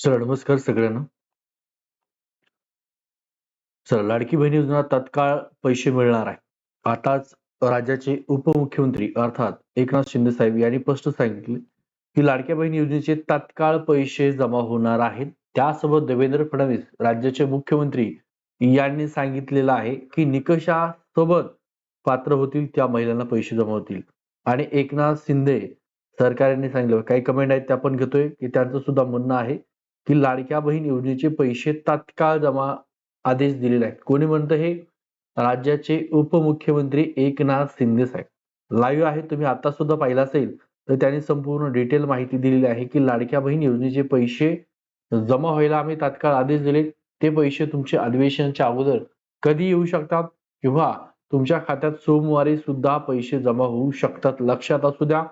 Sir नमस्कार सगळ्यांना. Sir Ladki Bahin योजना तत्काळ पैसे मिळणार आहे. आताच राज्याचे उपमुख्यमंत्री अर्थात एकनाथ शिंदे साहेब यांनी स्पष्ट सांगितले की लाडक्या बहीण योजनेचे तत्काळ पैसे जमा होणार आहेत. त्यासोबत देवेंद्र फडणवीस राज्याचे मुख्यमंत्री यांनी सांगितलेलं आहे की निकषासोबत पात्र होतील त्या महिलांना पैसे जमा होतील आणि एकनाथ शिंदे सरकारने सांगितलं काही कमेंट आहेत त्या पण घेतोय की त्यांचं सुद्धा म्हणणं आहे की लाडक्या बहीण योजनेचे पैसे तात्काळ जमा आदेश दिलेले आहेत. कोणी म्हणतं हे? राज्याचे उपमुख्यमंत्री एकनाथ शिंदे साहेब. लाईव्ह आहे तुम्ही आता सुद्धा पाहिलं असेल तर त्यांनी संपूर्ण डिटेल माहिती दिलेली आहे की लाडक्या बहीण योजनेचे पैसे जमा व्हायला आम्ही तात्काळ आदेश दिले ते पैसे तुमचे अधिवेशनाच्या अगोदर कधी येऊ शकतात? किंवा तुमच्या खात्यात सोमवारी सुद्धा पैसे जमा होऊ शकतात? लक्षात असू द्या.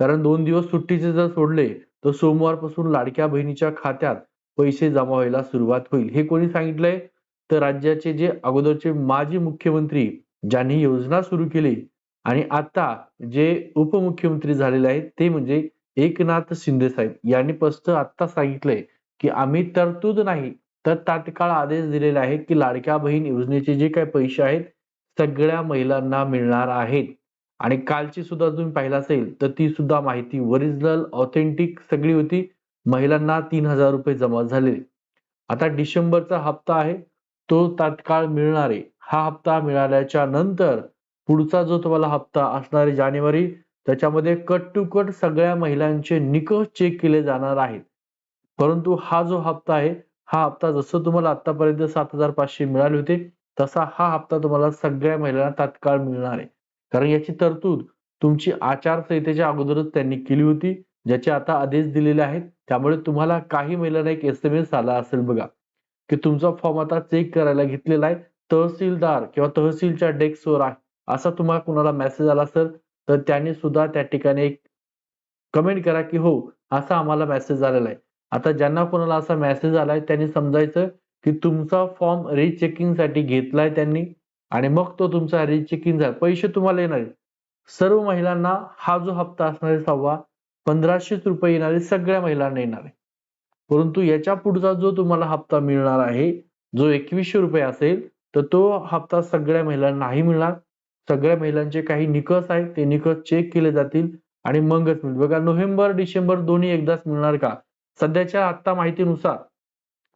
कारण दोन दिवस सुट्टीचे जर सोडले तर सोमवारपासून लाडक्या बहिणीच्या खात्यात पैसे जमा व्हायला सुरुवात होईल. हे कोणी सांगितलंय? तर राज्याचे जे अगोदरचे माजी मुख्यमंत्री ज्यांनी योजना सुरू केली आणि आता जे उपमुख्यमंत्री झालेले आहेत ते म्हणजे एकनाथ शिंदे साहेब. यांनी स्पष्ट आता सांगितलंय की आम्ही तरतूद नाही तर तात्काळ आदेश दिलेले आहेत की लाडक्या बहीण योजनेचे जे काही पैसे आहेत सगळ्या महिलांना मिळणार आहेत. आणि कालची सुद्धा तुम्ही पाहिला असेल तर ती सुद्धा माहिती ओरिजिनल ऑथेंटिक सगळी होती. महिलांना तीन हजार रुपये जमा झाले. आता डिसेंबरचा हप्ता आहे. तो तात्काळ मिळणार. आहे हा हप्ता मिळाल्याच्या नंतर पुढचा जो तुम्हाला हप्ता असणार आहे जानेवारी त्याच्यामध्ये कट टू कट सगळ्या महिलांचे निकष चेक केले जाणार आहेत. परंतु हा जो हप्ता आहे हा हप्ता जसं तुम्हाला आतापर्यंत सात हजार पाचशे मिळाले होते तसा हा हप्ता तुम्हाला सगळ्या महिलांना तात्काळ मिळणार आहे. कारण याची तरतूद तुमची आचारसंहितेच्या अगोदरच त्यांनी केली होती ज्याचे आता आदेश दिलेले आहेत. त्यामुळे तुम्हाला काही महिलांना एक एस एम एस आला असेल बघा की तुमचा फॉर्म आता चेक करायला घेतलेला आहे. तहसीलदार किंवा तहसीलच्या डेस्कवर आहे. असा तुम्हाला कुणाला मेसेज आला असेल तर त्याने सुद्धा त्या ठिकाणी एक कमेंट करा की हो असा आम्हाला मेसेज आलेला आहे. आता ज्यांना कोणाला असा मेसेज आलाय त्यांनी समजायचं की तुमचा फॉर्म रिचेकिंगसाठी घेतलाय त्यांनी. आणि मग तो तुमचा रिचेकिंग झाला. पैसे तुम्हाला येणार सर्व महिलांना हा जो हप्ता असणार आहे सव्वा पंधराशेच रुपये येणार आहे सगळ्या महिलांना येणार आहे परंतु याच्या पुढचा जो तुम्हाला हप्ता मिळणार आहे जो एकवीसशे रुपये असेल तर तो हप्ता सगळ्या महिलांना नाही मिळणार. सगळ्या महिलांचे काही निकष आहेत ते निकष चेक केले जातील आणि मगच मिळेल. बघा नोव्हेंबर डिसेंबर दोन्ही एकदाच मिळणार का? सध्याच्या आता माहितीनुसार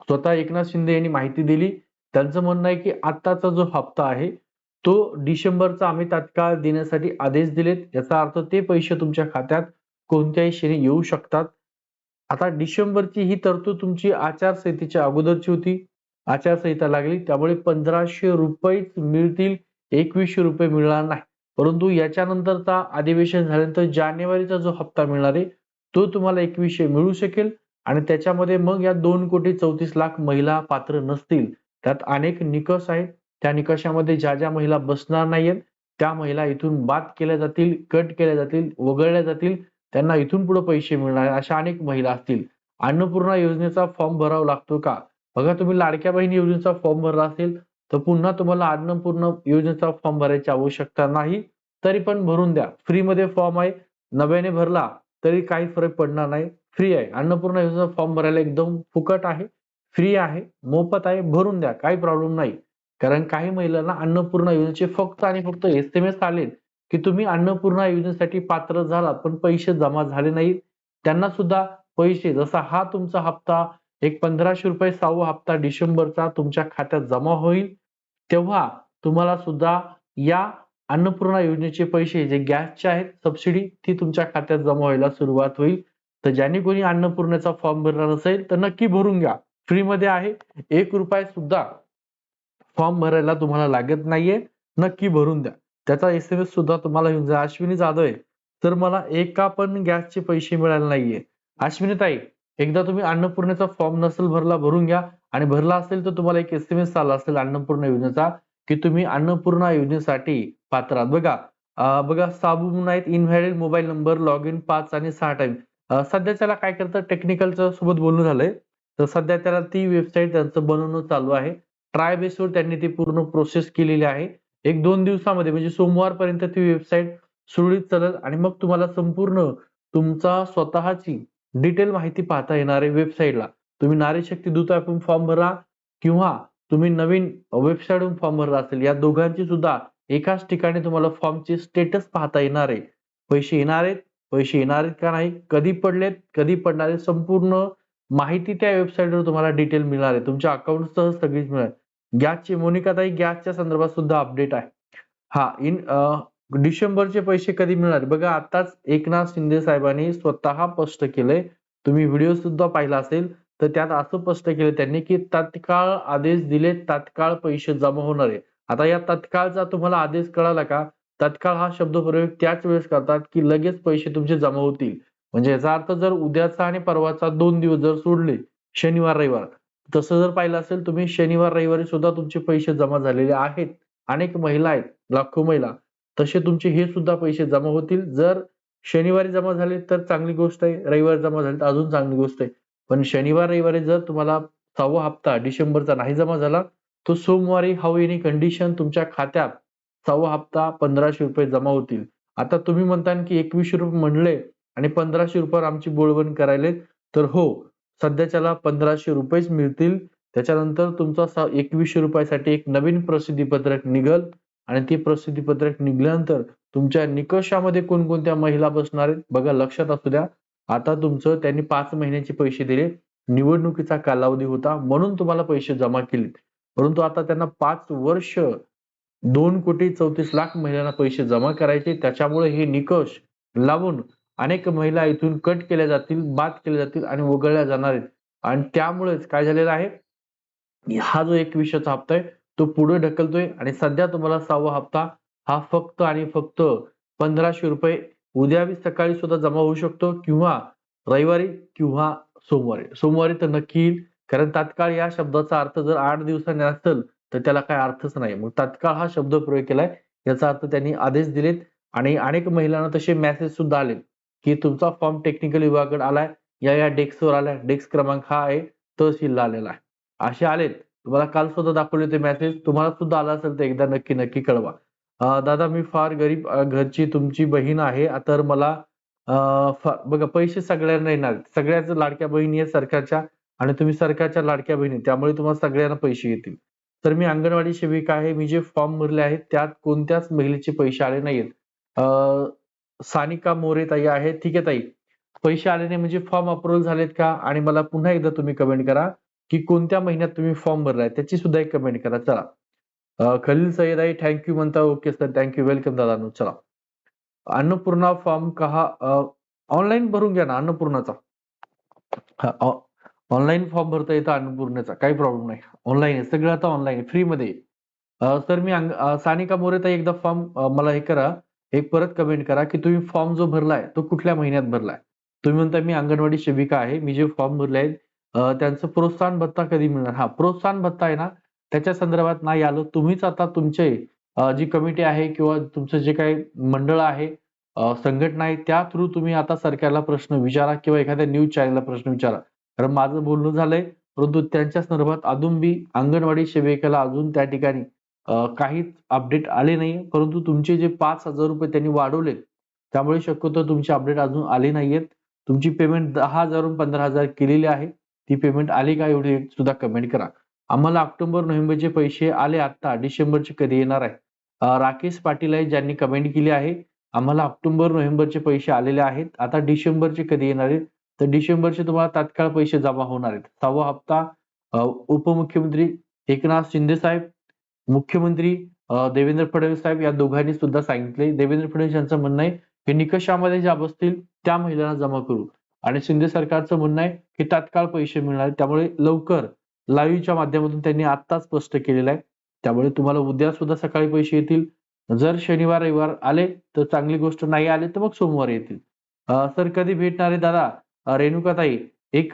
स्वतः एकनाथ शिंदे यांनी माहिती दिली. त्यांचं म्हणणं आहे की आत्ताचा जो हप्ता आहे तो डिसेंबरचा आम्ही तात्काळ देण्यासाठी आदेश दिलेत. याचा अर्थ ते पैसे तुमच्या खात्यात कोणत्याही क्षणी येऊ शकतात. आता डिसेंबरची ही तरतूद तुमची आचारसंहितेच्या अगोदरची होती. आचारसंहिता लागली. त्यामुळे पंधराशे रुपयेच मिळतील एकवीसशे रुपये मिळणार नाही. परंतु याच्यानंतरचा अधिवेशन झाल्यानंतर जानेवारीचा जो हप्ता मिळणार आहे तो तुम्हाला एकवीसशे मिळू शकेल. आणि त्याच्यामध्ये मग या दोन कोटी चौतीस लाख महिला पात्र नसतील. त्यात अनेक निकष आहेत. त्या निकषामध्ये ज्या ज्या महिला बसणार नाहीयेत त्या महिला इथून बाद केल्या जातील कट केल्या जातील वगळल्या जातील त्यांना इथून पुढे पैसे मिळणार अशा अनेक महिला असतील. अन्नपूर्णा योजनेचा फॉर्म भरावा लागतो का? बघा तुम्ही लाडक्या बहिणी योजनेचा फॉर्म भरला असेल तर पुन्हा तुम्हाला अन्नपूर्ण योजनेचा फॉर्म भरायची आवश्यकता नाही. तरी पण भरून द्या. फ्रीमध्ये फॉर्म आहे. नव्याने भरला तरी काही फरक पडणार नाही. फ्री आहे. अन्नपूर्णा योजनेचा फॉर्म भरायला एकदम फुकट आहे. फ्री आहे मोफत आहे भरून द्या काही प्रॉब्लेम नाही. कारण काही महिलांना अन्नपूर्णा योजनेचे फक्त आणि फक्त एस एम एस आले की तुम्ही अन्नपूर्णा योजनेसाठी पात्र झालात पण पैसे जमा झाले नाहीत. त्यांना सुद्धा पैसे जसा हा तुमचा हप्ता एक पंधराशे रुपये सहावा हप्ता डिसेंबरचा तुमच्या खात्यात जमा होईल तेव्हा तुम्हाला सुद्धा या अन्नपूर्णा योजनेचे पैसे जे गॅसचे आहेत सबसिडी ती तुमच्या खात्यात जमा व्हायला सुरुवात होईल. तर ज्यांनी कोणी अन्नपूर्णेचा फॉर्म भरला नसेल तर नक्की भरून घ्या. फ्रीमध्ये आहे. एक रुपये सुद्धा फॉर्म भरायला तुम्हाला लागत नाहीये. नक्की भरून द्या. त्याचा एस एम एस सुद्धा तुम्हाला येऊन जाईल. अश्विनी जाधव आहे. तर मला एका पण गॅसचे पैसे मिळाले नाहीये. अश्विनी ताई एकदा तुम्ही अन्नपूर्णेचा फॉर्म नसेल भरला भरून घ्या. आणि भरला असेल तर तुम्हाला एक एस एम एस आला असेल अन्नपूर्णा योजनेचा की तुम्ही अन्नपूर्णा योजनेसाठी पात्र आहात. बघा बघा साबू नाहीत invalid mobile number log in पाच आणि सहा टाइम सध्या त्याला काय करतं टेक्निकलच्या सोबत बोलणं झालंय. तर सध्या त्याला ती वेबसाईट त्यांचं बनवणं चालू आहे. ट्राय बेसवर त्यांनी ती पूर्ण प्रोसेस केलेली आहे. एक दोन दिवसामध्ये म्हणजे सोमवारपर्यंत ती वेबसाईट सुरळीत चालेल आणि मग तुम्हाला संपूर्ण तुमचा स्वतःची डिटेल माहिती पाहता येणार आहे वेबसाईटला तुम्ही नारी शक्ती दूत ऍपवरून फॉर्म भरा किंवा तुम्ही नवीन वेबसाईटवरून फॉर्म भरला असेल या दोघांची सुद्धा एकाच ठिकाणी तुम्हाला फॉर्मचे स्टेटस पाहता येणार आहे. पैसे येणार आहेत पैसे येणार आहेत का नाही कधी पडलेत कधी पडणार आहेत संपूर्ण माहिती त्या वेबसाईटवर तुम्हाला डिटेल मिळणार आहे. तुमच्या अकाउंटसह सगळीच मिळणार गॅसची मोनिकाताई गॅसच्या संदर्भात सुद्धा अपडेट आहे. हा इन डिसेंबरचे पैसे कधी मिळणार बघा आताच एकनाथ शिंदे साहेबांनी स्वतः स्पष्ट केलंय. तुम्ही व्हिडिओ सुद्धा पाहिला असेल. तर त्यात असं स्पष्ट केलं त्यांनी की तात्काळ आदेश दिले तात्काळ पैसे जमा होणार आहे. आता या तत्काळचा तुम्हाला आदेश कळाला का? तत्काळ हा शब्द प्रयोग त्याच वेळेस करतात की लगेच पैसे तुमचे जमा होतील. म्हणजे याचा अर्थ जर उद्याचा आणि परवाचा दोन दिवस जर सोडले शनिवार रविवार तसं जर पाहिलं असेल तुम्ही शनिवार रविवारी सुद्धा तुमचे पैसे जमा झालेले आहेत. अनेक महिला आहेत लाखो महिला तसे तुमचे हे सुद्धा पैसे जमा होतील. जर शनिवारी जमा झाले तर चांगली गोष्ट आहे रविवारी जमा झाले तर अजून चांगली गोष्ट आहे. पण शनिवार रविवारी जर तुम्हाला सहावा हप्ता डिसेंबरचा नाही जमा झाला तो सोमवारी हाऊ एनी कंडिशन तुमच्या खात्यात सहावा हप्ता पंधराशे रुपये जमा होतील. आता तुम्ही म्हणता की एकवीसशे रुपये म्हणले आणि पंधराशे रुपयावर आमची बोळवण करायले तर हो सध्याच्याला पंधराशे रुपयेच मिळतील. त्याच्यानंतर तुमचा एकवीसशे रुपयासाठी एक नवीन प्रसिद्धी पत्रक निघल आणि ती प्रसिद्धी पत्रक निघल्यानंतर तुमच्या निकषामध्ये कोणकोणत्या महिला बसणार आहेत बघा लक्षात असू द्या. आता तुमचं त्यांनी पाच महिन्याचे पैसे दिले. निवडणुकीचा कालावधी होता म्हणून तुम्हाला पैसे जमा केले परंतु आता त्यांना पाच वर्ष दोन कोटी चौतीस लाख महिलांना पैसे जमा करायचे. त्याच्यामुळे हे निकष लावून अनेक महिला इथून कट केल्या जातील बाद केल्या जातील आणि वगळल्या जाणार आहेत. आणि त्यामुळेच काय झालेलं आहे? हा जो एक विषयाचा हप्ता आहे तो पुढे ढकलतोय आणि सध्या तुम्हाला सहावा हप्ता हा फक्त आणि फक्त पंधराशे रुपये उद्या सकाळी सुद्धा जमा होऊ शकतो किंवा रविवारी किंवा सोमवारी. सोमवारी तर नक्की येईल कारण तात्काळ या शब्दाचा अर्थ जर आठ दिवसांनी असेल तर त्याला काय अर्थच नाही. मग तात्काळ हा शब्द प्रयोग केलाय याचा अर्थ त्यांनी आदेश दिलेत आणि अनेक महिलांना तसे मेसेज सुद्धा आले की तुमचा फॉर्म टेक्निकल विभागाकडे आलाय या या डेस्कवर आलाय. डेस्क क्रमांक हा आहे तहसीलला आलेला आहे. असे आलेत. तुम्हाला काल सुद्धा दाखवले ते मेसेज तुम्हाला सुद्धा आला असेल तर एकदा नक्की नक्की कळवा. दादा मी फार गरीब घरची तुमची बहीण आहे. तर मला बघा पैसे सगळ्यांना येणार. सगळ्याच लाडक्या बहिणी आहेत सरकारच्या आणि तुम्ही सरकारच्या लाडक्या बहिणी त्यामुळे तुम्हाला सगळ्यांना पैसे येतील. तर मी अंगणवाडी सेविका आहे. मी जे फॉर्म भरले आहेत त्यात कोणत्याच महिलेचे पैसे आले नाहीत सानिका मोरे ताई आहे ठीक आहे ताई. पैसे आले नाही म्हणजे फॉर्म अप्रुव्हल झालेत का? आणि मला पुन्हा एकदा तुम्ही कमेंट करा की कोणत्या महिन्यात तुम्ही फॉर्म भरलाय? त्याची सुद्धा एक कमेंट करा. चला. खलील सय्यद आई थँक्यू म्हणता okay sir thank you welcome दादा चला. अन्नपूर्णा फॉर्म कहा ऑनलाईन भरून घ्या ना अन्नपूर्णाचा. ऑनलाईन फॉर्म भरता येतं अन्नपूर्णाचा. काही प्रॉब्लेम नाही. ऑनलाईन आहे. सगळं आता ऑनलाईन फ्री मध्ये सर मी सानिका मोरे एकदा फॉर्म मला हे करा. एक परत कमेंट करा की तुम्ही फॉर्म जो भरलाय तो कुठल्या महिन्यात भरलाय? तुम्ही म्हणता मी अंगणवाडी सेविका आहे मी जे फॉर्म भरले आहेत त्यांचं प्रोत्साहन भत्ता कधी मिळणार? हा प्रोत्साहन भत्ता आहे ना त्याच्या संदर्भात नाही आलं. तुम्हीच आता तुमचे जी कमिटी आहे किंवा तुमचं जे काही मंडळ आहे संघटना आहे त्या थ्रू तुम्ही आता सरकारला प्रश्न विचारा किंवा एखाद्या न्यूज चॅनलला प्रश्न विचारा. कारण माझं बोलणं झालंय परंतु त्यांच्या संदर्भात अजून बी अंगणवाडी सेविकेला अजून त्या ठिकाणी काहीच अपडेट आले नाही परंतु तुमचे जे पाच हजार रुपये त्यांनी वाढवलेत त्यामुळे शक्यतो तुमचे अपडेट अजून आले नाहीयेत. तुमची पेमेंट दहा हजारून पंधरा हजार केलेली आहे. ती पेमेंट आली का एवढी सुद्धा कमेंट करा. आम्हाला ऑक्टोबर नोव्हेंबरचे पैसे आले आता डिसेंबरचे कधी येणार आहे? राकेश पाटील आहे ज्यांनी कमेंट केली आहे आम्हाला ऑक्टोबर नोव्हेंबरचे पैसे आलेले आहेत. आता डिसेंबरचे कधी येणार आहेत? तर डिसेंबरचे तुम्हाला तात्काळ पैसे जमा होणार आहेत. सहावा हप्ता उपमुख्यमंत्री एकनाथ शिंदे साहेब मुख्यमंत्री देवेंद्र फडणवीस साहेब या दोघांनी सुद्धा सांगितले. देवेंद्र फडणवीस यांचं म्हणणं आहे की निकषामध्ये ज्या बसतील त्या महिलांना जमा करू. आणि शिंदे सरकारचं म्हणणं आहे की तात्काळ पैसे मिळणार. त्यामुळे लवकर लाईव्हच्या माध्यमातून त्यांनी आत्ता स्पष्ट केलेलं आहे. त्यामुळे तुम्हाला उद्या सुद्धा सकाळी पैसे येतील. जर शनिवार रविवार आले तर चांगली गोष्ट नाही आले तर मग सोमवार येतील. सर कधी भेटणारे दादा? रेणुकाताई एक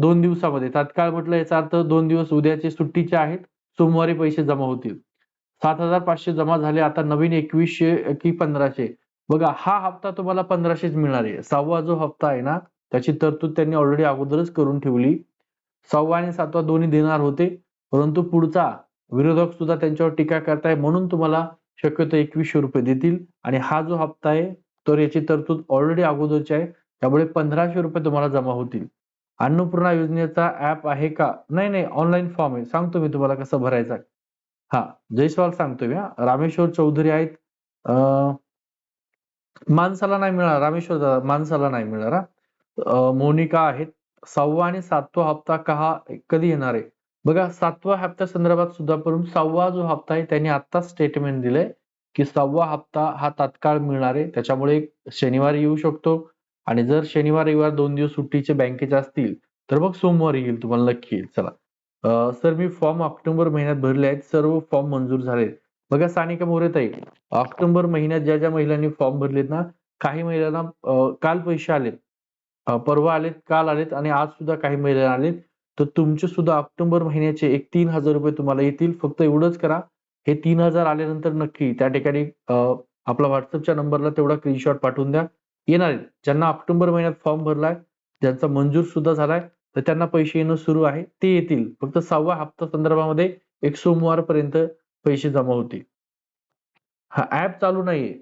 दोन दिवसामध्ये. तात्काळ म्हटलं याचा अर्थ दोन दिवस उद्याचे सुट्टीचे आहेत. सोमवारी पैसे जमा होतील. सात हजार पाचशे जमा झाले आता नवीन एकवीसशे की पंधराशे. बघा हा हप्ता तुम्हाला पंधराशेच मिळणार आहे. सहावा जो हप्ता आहे ना त्याची तरतूद त्यांनी ऑलरेडी अगोदरच करून ठेवली. सहावा आणि सातवा दोन्ही देणार होते परंतु पुढचा विरोधक सुद्धा त्यांच्यावर टीका करताय म्हणून तुम्हाला शक्यतो एकवीसशे रुपये देतील. आणि हा जो हप्ता आहे तर याची तरतूद ऑलरेडी अगोदरची आहे. त्यामुळे पंधराशे रुपये तुम्हाला जमा होतील. अन्नपूर्णा योजनेचा ऍप आहे का? नाही नाही ऑनलाईन फॉर्म आहे. सांगतो मी तुम्हाला कसं भरायचा हा जयस्वाल सांगतो मी हा. रामेश्वर चौधरी आहेत. अं, माणसाला नाही मिळणार. रामेश्वर दादा माणसाला नाही मिळणार मोनिका आहेत. सहावा आणि सातवा हप्ता का कधी येणार आहे? बघा सातवा हप्त्या संदर्भात सुद्धा करून सहावा जो हप्ता आहे त्यांनी आत्ताच स्टेटमेंट दिलंय की सहावा हप्ता हा तात्काळ मिळणार आहे. त्याच्यामुळे शनिवारी येऊ शकतो. आणि जर शनिवार रविवार दोन दिवस सुट्टीचे बँकेचे असतील तर मग सोमवारी येईल तुम्हाला नक्की येईल. चला. सर मी फॉर्म ऑक्टोबर महिन्यात भरले आहेत. सर्व फॉर्म मंजूर झाले बघा सानिका मोरेताई ऑक्टोबर महिन्यात ज्या ज्या महिलांनी फॉर्म भरलेत ना काही महिलांना काल पैसे आलेत. परवा आलेत काल आलेत आणि आज सुद्धा काही महिला आलेत. तर तुमचे सुद्धा ऑक्टोबर महिन्याचे एक तीन हजार रुपये तुम्हाला येतील. फक्त एवढंच करा. हे तीन हजार आल्यानंतर नक्की त्या ठिकाणी आपला व्हॉट्सअपच्या नंबरला तेवढा स्क्रीनशॉट पाठवून द्या. येणार आहेत. ज्यांना ऑक्टोबर महिन्यात फॉर्म भरलाय ज्यांचा मंजूर सुद्धा झालाय तर त्यांना पैसे येणं सुरू आहे. ते येतील. फक्त सहावा हप्ता संदर्भामध्ये एक सोमवारपर्यंत पैसे जमा होतील. हा ऍप चालू नाहीये.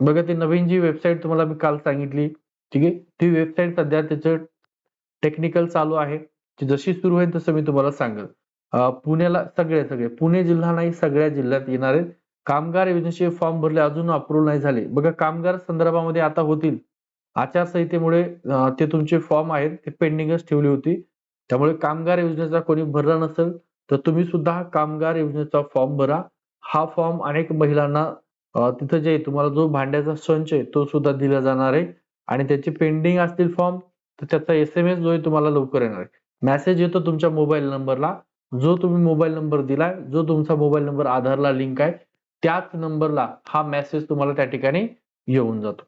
बघा ते नवीन जी वेबसाईट तुम्हाला मी काल सांगितली ठीक आहे? ती वेबसाईट सध्या त्याचं टेक्निकल चालू आहे. ती जशी सुरू होईल तसं मी तुम्हाला सांगेल. पुण्याला सगळे सगळे पुणे जिल्हा नाही सगळ्या जिल्ह्यात येणार आहेत. कामगार योजनेचे फॉर्म भरले अजून अप्रूव्ह नाही झाले. बघा कामगार संदर्भामध्ये आता होतील. आचारसंहितेमुळे ते तुमचे फॉर्म आहेत ते पेंडिंगच ठेवली होती. त्यामुळे कामगार योजनेचा कोणी भरला नसेल तर तुम्ही सुद्धा कामगार योजनेचा फॉर्म भरा. हा फॉर्म अनेक महिलांना तिथं जे तुम्हाला जो भांड्याचा संच आहे तो सुद्धा दिला जाणार आहे. आणि त्याचे पेंडिंग असतील फॉर्म तर त्याचा एस एम एस जो आहे तुम्हाला लवकर येणार आहे. मेसेज येतो तुमच्या मोबाईल नंबरला जो तुम्ही मोबाईल नंबर दिलाय जो तुमचा मोबाईल नंबर आधारला लिंक आहे त्याच नंबरला हा मेसेज तुम्हाला त्या ठिकाणी येऊन जातो.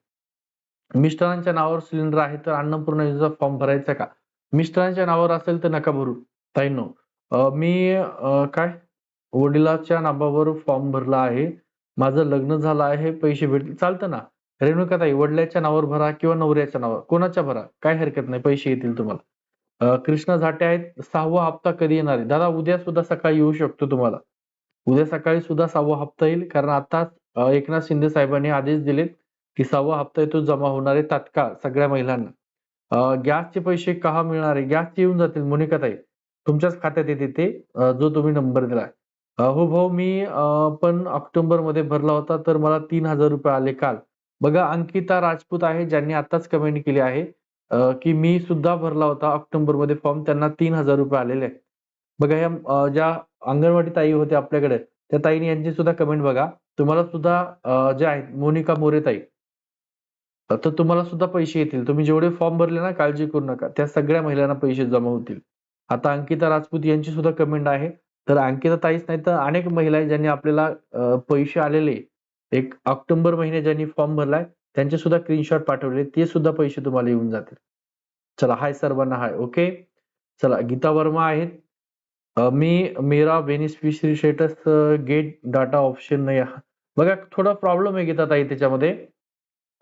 मिस्टरांच्या नावावर सिलेंडर आहे तर अन्नपूर्णा योजनेचा फॉर्म भरायचा का? मिस्टरांच्या नावावर असेल तर नका भरू. ताई नो मी काय? वडिलाच्या नावावर फॉर्म भरला आहे. माझं लग्न झालं आहे पैसे भेटतील चालतं ना? रेणुकाताई वडिलाच्या नावावर भरा किंवा नवऱ्याच्या नावावर कोणाच्या भरा? काय हरकत नाही पैसे येतील तुम्हाला. कृष्णा झाटे आहेत सहावा हप्ता कधी येणार आहे? दादा उद्या सुद्धा सकाळी येऊ शकतो तुम्हाला. उद्या सकाळी सुद्धा सहावा हप्ता येईल. कारण आताच एकनाथ शिंदे साहेबांनी आदेश दिलेत की सहावा हप्ता येतो जमा होणार आहे तात्काळ सगळ्या महिलांना. गॅसचे पैसे का मिळणार आहे? गॅसचे येऊन जातील. मोनिकाताई तुमच्याच खात्यात येते ते जो तुम्ही नंबर दिलाय. हो भाऊ मी पण ऑक्टोबरमध्ये भरला होता तर मला तीन हजार रुपये आले काल. बघा अंकिता राजपूत आहे ज्यांनी आताच कमेंट केली आहे की मी सुद्धा भरला होता ऑक्टोबरमध्ये फॉर्म त्यांना तीन हजार रुपये आलेले आहेत. बघा या ज्या अंगणवाडी ताई होत्या आपल्याकडे त्या ताईने यांची सुद्धा कमेंट बघा. तुम्हाला सुद्धा जे आहेत मोनिका मोरे ताई तर तुम्हाला सुद्धा पैसे येतील. तुम्ही जेवढे फॉर्म भरले ना काळजी करू नका. त्या सगळ्या महिलांना पैसे जमा होतील. आता अंकिता राजपूत यांची सुद्धा कमेंट आहे. तर अंकिता ताईच नाही तर अनेक महिला आहेत ज्यांनी आपल्याला पैसे आलेले. एक ऑक्टोबर महिने ज्यांनी फॉर्म भरलाय त्यांचे सुद्धा स्क्रीनशॉट पाठवले ते सुद्धा पैसे तुम्हाला येऊन जातील. चला हाय सर्वांना हाय ओके चला गीता वर्मा आहेत. मी मेरा beneficiary status get data option नाही बघा थोडा प्रॉब्लेम आहे गीता ताई त्याच्यामध्ये.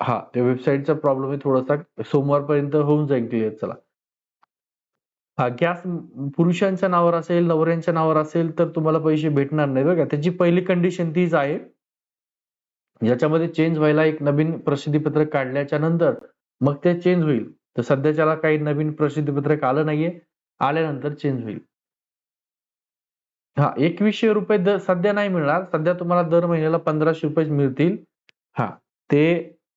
हा त्या वेबसाईटचा प्रॉब्लेम आहे थोडासा. सोमवारपर्यंत होऊन जाईल क्लिअर चला. हा गॅस पुरुषांच्या नावावर असेल नवऱ्यांच्या नावावर असेल तर तुम्हाला पैसे भेटणार नाही बघा. त्याची पहिली कंडिशन तीच आहे. याच्यामध्ये चेंज व्हायला एक नवीन प्रसिद्धीपत्रक काढल्याच्या नंतर मग ते चेंज होईल. तर सध्याच्याला काही नवीन प्रसिद्धीपत्रक आलं नाहीये. आल्यानंतर चेंज होईल. हा एकवीसशे रुपये सध्या नाही मिळणार. सध्या तुम्हाला दर महिन्याला पंधराशे रुपये मिळतील. हा ते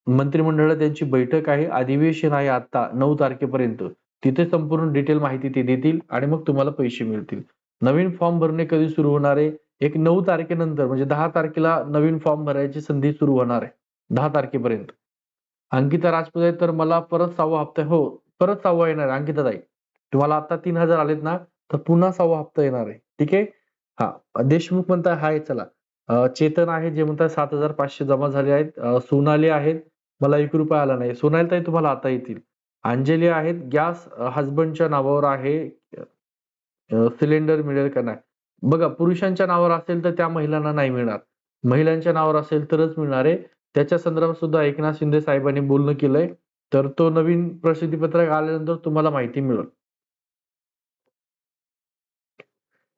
मंत्रिमंडळ त्यांची बैठक आहे. अधिवेशन आहे आता नऊ तारखेपर्यंत. तिथे संपूर्ण डिटेल माहिती ते देतील आणि मग तुम्हाला पैसे मिळतील. नवीन फॉर्म भरणे कधी सुरू होणार आहे? एक नऊ तारखेनंतर म्हणजे दहा तारखेला नवीन फॉर्म भरायची संधी सुरू होणार आहे. दहा तारखेपर्यंत. अंकिता राजपूत आहे तर मला परत सहावा हप्ता हो परत सहावा येणार आहे. अंकिता ताई तुम्हाला आता तीन हजार आलेत ना तर पुन्हा सहावा हप्ता येणार आहे. ठीक आहे? हा देशमुख म्हणताय हाय चला. चेतन आहे जे म्हणतात सात हजार पाचशे जमा झाले आहेत. सोनाली आहेत. मला एक रुपया आला नाही. सोनाली ताई तुम्हाला आता येतील. अंजली आहेत गॅस हजबंडच्या नावावर आहे. सिलेंडर मिळेल का नाही? बघा पुरुषांच्या नावावर असेल तर त्या महिलांना नाही मिळणार. महिलांच्या नावावर असेल तरच मिळणार आहे. त्याच्या संदर्भात सुद्धा एकनाथ शिंदे साहेबांनी बोलणं केलंय. तर तो नवीन प्रसिद्धीपत्रक आल्यानंतर तुम्हाला माहिती मिळेल.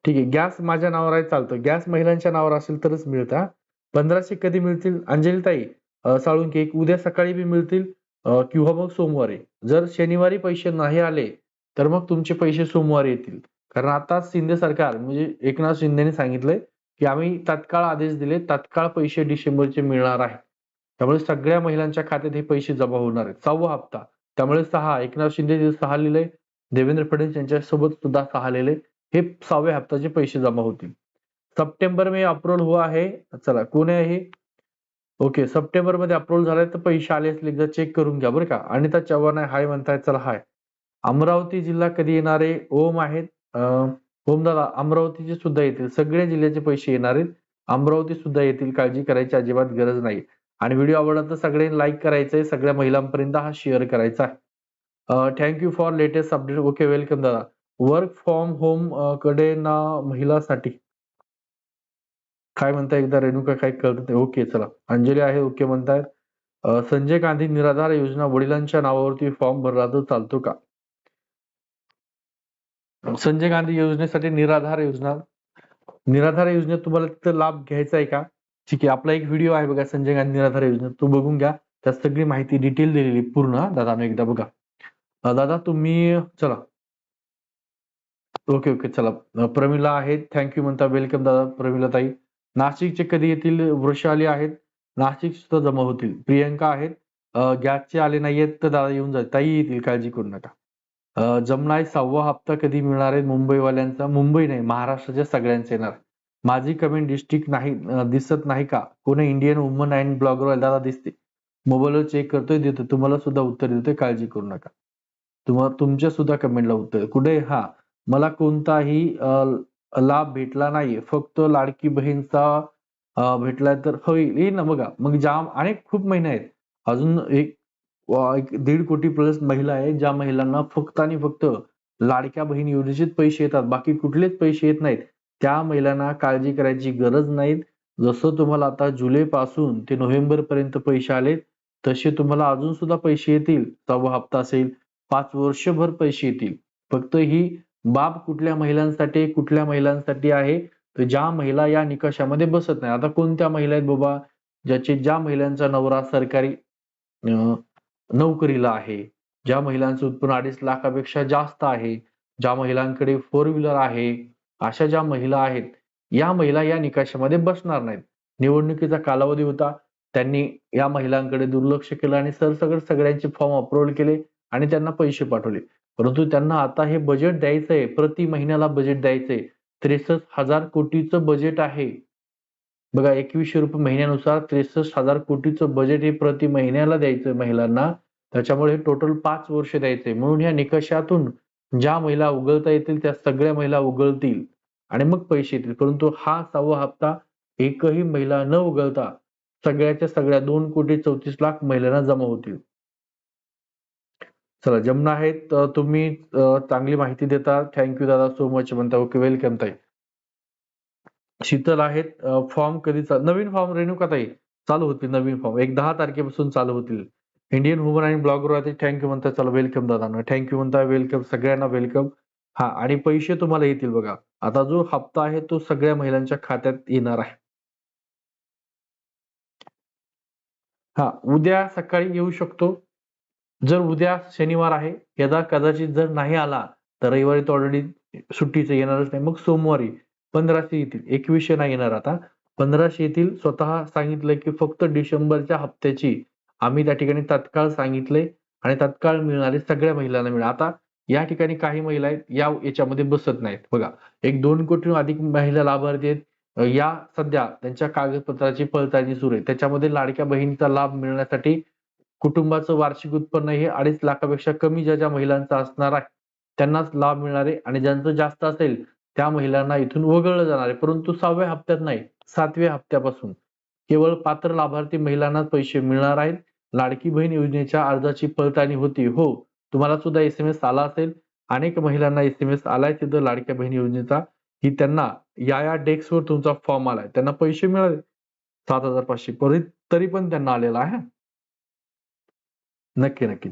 ठीक आहे. गॅस माझ्या नावावर आहे चालतो. गॅस महिलांच्या नावावर असेल तरच मिळता पंधराशे कधी मिळतील? अंजलीताई साळुंके एक उद्या सकाळी बी मिळतील. किंवा मग सोमवारी. जर शनिवारी पैसे नाही आले तर मग तुमचे पैसे सोमवारी येतील. कारण आता शिंदे सरकार म्हणजे एकनाथ शिंदेने सांगितलंय की आम्ही तात्काळ आदेश दिले तात्काळ पैसे डिसेंबरचे मिळणार आहे त्यामुळे सगळ्या महिलांच्या खात्यात हे पैसे जमा होणार आहेत. सहावा हप्ता. त्यामुळे सहा एकनाथ शिंदे सहा लिहिले देवेंद्र फडणवीस यांच्यासोबत सुद्धा सहा लिहिले. हे सहाव्या हप्त्याचे पैसे जमा होतील. सप्टेंबर मे अप्रूव्हल हुआ हो आहे. चला कोण आहे हे? ओके सप्टेंबरमध्ये अप्रूव्हल झालाय तर पैसे आले असले एकदा चेक करून घ्या बरं का. अनिता चव्हाण आहे हाय म्हणताय चला हाय. अमरावती जिल्हा कधी येणार? आहे ओम आहेत. ओम दादा अमरावतीचे सुद्धा येतील. सगळ्या जिल्ह्याचे पैसे येणार आहेत. अमरावती सुद्धा येतील. काळजी करायची अजिबात गरज नाही. आणि व्हिडिओ आवडला तर सगळ्यांनी लाईक करायचंय. सगळ्या महिलांपर्यंत हा शेअर करायचा आहे. Thank you for latest update. Okay welcome दादा. वर्क फ्रॉम होमकडे ना महिलासाठी. काय म्हणताय एकदा रेणुका काय कळत ओके चला. अंजली आहे ओके म्हणतायत संजय गांधी निराधार योजना वडिलांच्या नावावरती फॉर्म भरला तर चालतो का? संजय गांधी योजनेसाठी निराधार योजना. निराधार योजनेत तुम्हाला तिथं लाभ घ्यायचा आहे का? ठीक आहे आपला एक व्हिडिओ आहे बघा संजय गांधी निराधार योजना. तो बघून घ्या. त्यात सगळी माहिती डिटेल दिलेली पूर्ण. हा, दादानं एकदा बघा. दादा तुम्ही चला. ओके ओके चला. प्रमिला आहेत. थँक्यू म्हणता वेलकम दादा प्रमिला ताई नाशिकचे कधी येतील वृषाली आहेत? नाशिक सुद्धा जमा होतील. प्रियंका आहेत. गॅसचे आले नाहीयेत तर दादा येऊन जाईल ताई येतील काळजी करू नका. जमनाय सहावा हप्ता कधी मिळणार आहे? मुंबईवाल्यांचा मुंबई नाही महाराष्ट्राच्या सगळ्यांचे येणार. माझी कमेंट डिस्ट्रिक्ट नाही दिसत नाही का? कोणी इंडियन वुमन अँड ब्लॉगर दादा दिसते मोबाईलवर चेक करतोय देतो तुम्हाला सुद्धा उत्तर देतोय काळजी करू नका. तुम्हाला तुमच्या सुद्धा कमेंटला उत्तर. कुठे? हा. मला कोणताही लाभ भेटला नाहीये फक्त लाडकी बहीणचा भेटलाय तर होईल येईल ना बघा मग ज्या अनेक खूप महिने आहेत. अजून एक एक दीड कोटी प्लस महिला आहेत ज्या महिलांना फक्त आणि फक्त लाडक्या बहीण योजनेचेच पैसे येतात. बाकी कुठलेच पैसे येत नाहीत. त्या महिलांना काळजी करायची गरज नाही जसं तुम्हाला आता जुलै पासून ते नोव्हेंबर पर्यंत पैसे आले तसे तुम्हाला अजून सुद्धा पैसे येतील. सहावा हप्ता असेल पाच वर्षभर पैसे येतील. फक्त ही बाब कुठल्या महिलांसाठी कुठल्या महिलांसाठी आहे? तर ज्या महिला या निकषामध्ये बसत नाही. आता कोणत्या महिला आहेत बाबा ज्याचे ज्या महिलांचा नवरा सरकारी अं, नोकरीला आहे ज्या महिलांचं उत्पन्न अडीच लाखापेक्षा जास्त आहे ज्या महिलांकडे फोर व्हीलर आहे अशा ज्या महिला आहेत या महिला या निकषामध्ये बसणार नाहीत. निवडणुकीचा कालावधी होता त्यांनी या महिलांकडे दुर्लक्ष केलं आणि सरसकट सगळ्यांचे फॉर्म अप्रूव्हल केले आणि त्यांना पैसे पाठवले. परंतु त्यांना आता हे बजेट द्यायचं आहे. प्रति महिन्याला बजेट द्यायचंय त्रेसष्ट हजार कोटीचं बजेट आहे. बघा एकवीसशे रुपये महिन्यानुसार त्रेसष्ट हजार कोटीचं बजेट हे प्रति महिन्याला द्यायचं महिलांना. त्याच्यामुळे हे टोटल पाच वर्ष द्यायचंय म्हणून या निकषातून ज्या महिला उगळता येतील त्या सगळ्या महिला उगळतील आणि मग पैसे येतील. परंतु हा सहावा हप्ता एकही महिला न उगळता सगळ्याच्या सगळ्या दोन कोटी चौतीस लाख महिलांना जमा होतील. चला जमना आहेत तुम्ही चांगली माहिती देता. थँक्यू दादा सो मच म्हणता ओके वेलकम ताई. शीतल आहेत फॉर्म कधी नवीन फॉर्म रेणुका ताई. चालू होतील नवीन फॉर्म एक दहा तारखेपासून चालू होतील. इंडियन वुमन आणि ब्लॉगर आहे थँक्यू म्हणता चला वेलकम दादा थँक्यू म्हणता वेलकम सगळ्यांना वेलकम हा आणि पैसे तुम्हाला येतील बघा. आता जो हप्ता आहे तो सगळ्या महिलांच्या खात्यात येणार आहे. हा उद्या सकाळी येऊ शकतो. जर उद्या शनिवार आहे यदा कदाचित जर नाही आला तर रविवारी तो ऑलरेडी सुट्टीचं येणारच नाही. मग सोमवारी पंधराशे येतील. एकवीसशे नाही येणार आता. पंधराशे येतील. स्वतः सांगितलंय की फक्त डिसेंबरच्या हप्त्याची आम्ही त्या ठिकाणी तात्काळ सांगितले आणि तात्काळ मिळणारे सगळ्या महिलांना मिळणार. आता या ठिकाणी काही महिला आहेत या याच्यामध्ये बसत नाहीत. बघा एक दोन कोटीहून अधिक महिला लाभार्थी आहेत. या सध्या त्यांच्या कागदपत्राची पडताळणी सुरू आहे. त्याच्यामध्ये लाडक्या बहिणीचा लाभ मिळण्यासाठी कुटुंबाचं वार्षिक उत्पन्न हे अडीच लाखापेक्षा कमी ज्या ज्या महिलांचं असणार आहे त्यांनाच लाभ मिळणार आहे आणि ज्यांचं जास्त असेल त्या महिलांना इथून वगळलं जाणार आहे. परंतु सहाव्या हप्त्यात नाही सातव्या हप्त्यापासून. केवळ पात्र लाभार्थी महिलांनाच पैसे मिळणार आहेत. लाडकी बहीण योजनेच्या अर्जाची पडताळणी होती. हो तुम्हाला सुद्धा एस एम एस आला असेल. अनेक महिलांना एस एम एस आलाय तिथं लाडक्या बहीण योजनेचा. की त्यांना या या डेस्कवर तुमचा फॉर्म आलाय. त्यांना पैसे मिळाले. सात हजार पाचशे. परत तरी पण त्यांना आलेला आहे. नक्की नक्की.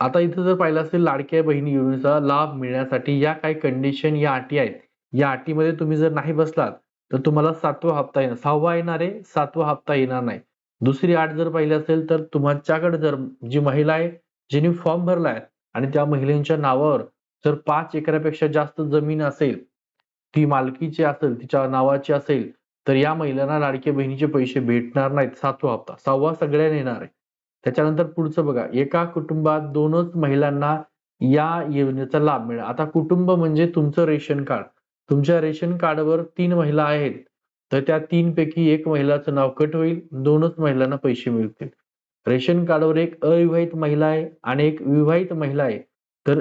आता इथं जर पाहिलं असेल लाडक्या बहिणी योजनेचा लाभ मिळण्यासाठी या काही कंडिशन या अटी आहेत? या अटीमध्ये तुम्ही जर नाही बसलात तर तुम्हाला सातवा हप्ता येणार. सहावा येणार आहे सातवा हप्ता येणार नाही. दुसरी आठ जर पाहिली असेल तर तुमच्याकडे जर जी महिला आहे जिने फॉर्म भरला आहे आणि त्या महिलेच्या नावावर जर पाच एकरापेक्षा जास्त जमीन असेल ती मालकीची असेल तिच्या नावाची असेल तर या महिलांना लाडक्या बहिणीचे पैसे भेटणार नाहीत. सातवा हप्ता. सहावा सगळ्यांना येणार आहे. त्याच्यानंतर पुढचं बघा एका कुटुंबात दोनच महिलांना या योजनेचा लाभ मिळेल. आता कुटुंब म्हणजे तुमचं रेशन कार्ड. तुमच्या रेशन कार्डवर तीन महिला आहेत. तर त्या तीन पैकी एक महिलाचं नाव कट होईल दोनच महिलांना पैसे मिळतील. रेशन कार्डवर एक अविवाहित महिला आहे आणि एक विवाहित महिला आहे. तर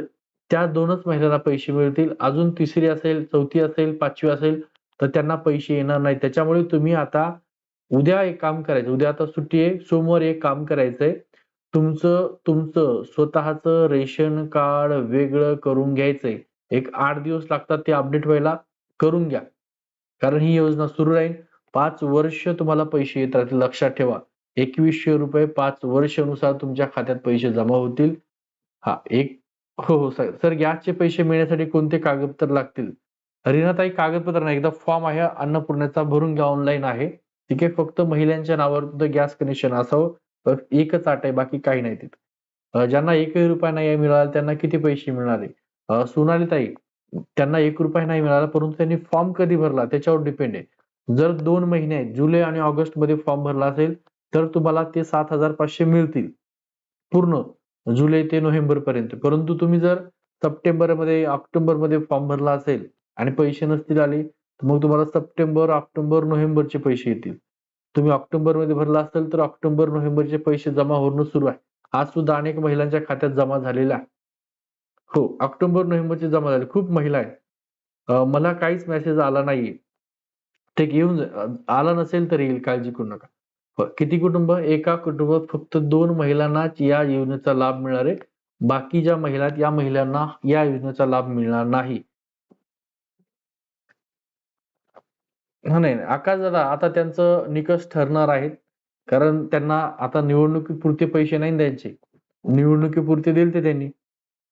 त्या दोनच महिलांना पैसे मिळतील. अजून तिसरी असेल चौथी असेल पाचवी असेल तर त्यांना पैसे येणार नाही त्याच्यामुळे तुम्ही आता उद्या एक काम करायचं उद्या आता सुट्टी आहे सोमवार एक काम करायचंय. तुमचं तुमचं स्वतःचं रेशन कार्ड वेगळं करून घ्यायचंय. एक आठ दिवस लागतात ते अपडेट व्हायला करून घ्या. कारण ही योजना सुरू राहील. पाच वर्ष तुम्हाला पैसे येत राहतील लक्षात ठेवा. एकवीसशे रुपये पाच वर्षानुसार तुमच्या खात्यात पैसे जमा होतील. हा एक हो हो सर सर गॅसचे पैसे मिळण्यासाठी कोणते कागदपत्र लागतील? रिनाताई कागदपत्र नाही एकदा फॉर्म आहे अन्नपूर्णेचा भरून घ्या ऑनलाईन आहे. ठीक आहे? फक्त महिलांच्या नावावर गॅस कनेक्शन असावं. एकच आट आहे बाकी काही नाही तिथं. ज्यांना एकही रुपया नाही मिळाला त्यांना किती पैसे मिळाले? सोनाली ताई त्यांना एक रुपया नाही मिळाला परंतु त्यांनी फॉर्म कधी भरला? त्याच्यावर डिपेंड आहे. जर दोन महिने जुलै आणि ऑगस्टमध्ये फॉर्म भरला असेल तर तुम्हाला ते सात हजार पाचशे मिळतील. पूर्ण जुलै ते नोव्हेंबर पर्यंत. परंतु तुम्ही जर सप्टेंबरमध्ये ऑक्टोबरमध्ये फॉर्म भरला असेल आणि पैसे नसतील आले मग तुम्हाला सप्टेंबर ऑक्टोबर नोव्हेंबरचे पैसे येतील. तुम्ही ऑक्टोबरमध्ये भरला असेल तर ऑक्टोबर नोव्हेंबरचे पैसे जमा होणं सुरू आहे. आज सुद्धा अनेक महिलांच्या खात्यात जमा झालेला आहे हो ऑक्टोबर नोव्हेंबरचे जमा झाले. खूप महिला आहेत. मला काहीच मेसेज आला नाहीये. ते घेऊन आला नसेल तर येईल काळजी करू नका. हो, किती कुटुंब? एका कुटुंबात फक्त दोन महिलांनाच या योजनेचा लाभ मिळणार आहे. बाकी ज्या महिला या महिलांना या योजनेचा लाभ मिळणार नाही. नाही आकाश दादा आता त्यांचं निकष ठरणार आहेत. कारण त्यांना आता निवडणुकीपुरते पैसे नाही द्यायचे. निवडणुकीपुरते दिले ते त्यांनी.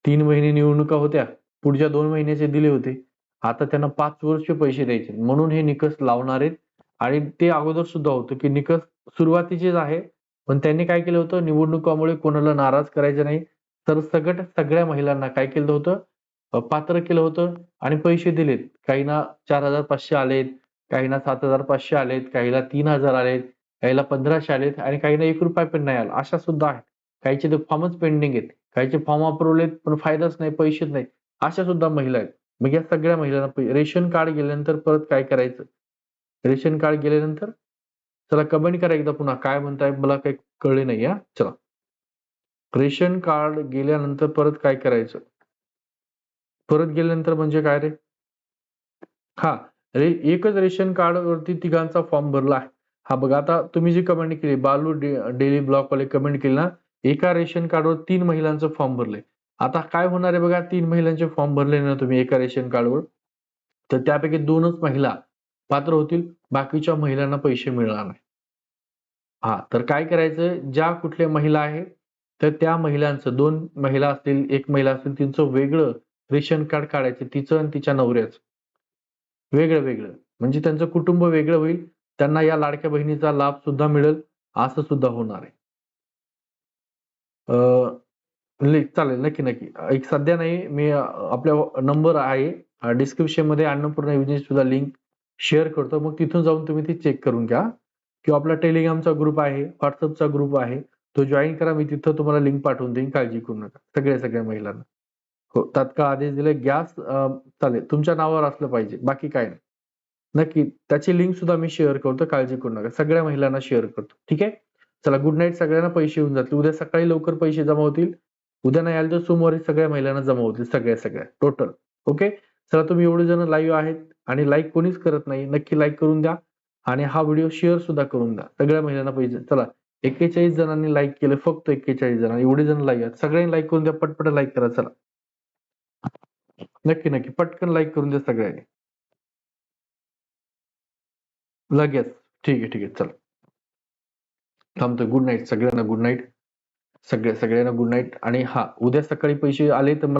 तीन महिने निवडणुका होत्या. पुढच्या दोन महिन्याचे दिले होते. आता त्यांना पाच वर्ष पैसे द्यायचे. म्हणून हे निकष लावणार आहेत. आणि ते अगोदर सुद्धा होतं की निकष सुरुवातीचेच आहे. पण त्यांनी काय केलं होतं? निवडणुकामुळे कोणाला नाराज करायचं नाही. तर सगट सगळ्या महिलांना काय केलं होतं? पात्र केलं होतं. आणि पैसे दिलेत. काहींना चार हजार पाचशे आलेत. काहींना सात हजार पाचशे आलेत काहीला तीन हजार आलेत काहीला पंधराशे आलेत आणि काहींना एक रुपया पण नाही आला. अशा सुद्धा आहेत. काहीचे तर फॉर्मच पेंडिंग आहेत. काहीचे फॉर्म वापरवलेत पण फायदाच नाही पैसेच नाही अशा सुद्धा महिला आहेत. मग या सगळ्या महिलांना रेशन कार्ड गेल्यानंतर परत काय करायचं? रेशन कार्ड गेल्यानंतर? चला कमेंट करा एकदा पुन्हा. काय म्हणताय? मला काही कळले नाही या चला. रेशन कार्ड गेल्यानंतर परत काय करायचं? परत गेल्यानंतर म्हणजे काय रे? हा. रे एकच रेशन कार्ड वरती तिघांचा फॉर्म भरला आहे. हा बघा आता तुम्ही जी कमेंट केली बालू डेली ब्लॉक वाले कमेंट केली ना एका रेशन कार्डवर तीन महिलांचं फॉर्म भरले आता काय होणार आहे बघा तीन महिलांचे फॉर्म भरले ना तुम्ही एका रेशन कार्डवर तर त्यापैकी दोनच महिला पात्र होतील बाकीच्या महिलांना पैसे मिळणार नाही. हा तर काय करायचं ज्या कुठल्या महिला आहेत तर त्या महिलांचं दोन महिला असतील एक महिला असतील तिचं वेगळं रेशन कार्ड काढायचं तिचं आणि तिच्या नवऱ्याचं. वेगळं वेगळं. म्हणजे त्यांचं कुटुंब वेगळं होईल त्यांना या लाडक्या बहिणीचा लाभ सुद्धा मिळेल असं सुद्धा होणार आहे. चालेल नक्की नक्की. एक सध्या नाही मी आपल्या नंबर आहे. डिस्क्रिप्शनमध्ये अन्नपूर्णा योजनेची सुद्धा लिंक शेअर करतो. मग तिथून जाऊन तुम्ही ती चेक करून घ्या. किंवा आपला टेलिग्रामचा ग्रुप आहे व्हॉट्सअपचा ग्रुप आहे. तो जॉईन करा मी तिथं तुम्हाला लिंक पाठवून देईन. काळजी करू नका. सगळ्या सगळ्या महिलांना. हो तात्काळ आदेश दिले गॅस चालेल तुमच्या नावावर असलं पाहिजे बाकी काय नाही. नक्की त्याची लिंक सुद्धा मी शेअर करतो काळजी करू नका सगळ्या महिलांना शेअर करतो ठीक आहे? चला गुड नाईट सगळ्यांना पैसे येऊन जातील उद्या सकाळी लवकर पैसे जमा होतील उद्या नाही आले तर सोमवारी सगळ्या महिलांना जमा होतील सगळ्या सगळ्या टोटल ओके चला तुम्ही एवढे जण लाईव्ह आहेत आणि लाईक कोणीच करत नाही नक्की लाईक करून द्या आणि हा व्हिडिओ शेअर सुद्धा करून द्या सगळ्या महिलांना पैसे चला एक्केचाळीस जणांनी लाईक केलं फक्त एक्केचाळीस जण एवढे जण लाईव्ह आहेत सगळ्यांनी लाईक करून द्या पटपट लाईक करा चला. नक्की नक्की. पटकन लाईक करून द्या सगळ्यांनी. लगेच. ठीक आहे ठीक आहे. चला. थांबतो गुड नाईट सगळ्यांना गुड नाईट सगळ्या सगळ्यांना गुड नाईट आणि हा उद्या सकाळी पैसे आले तर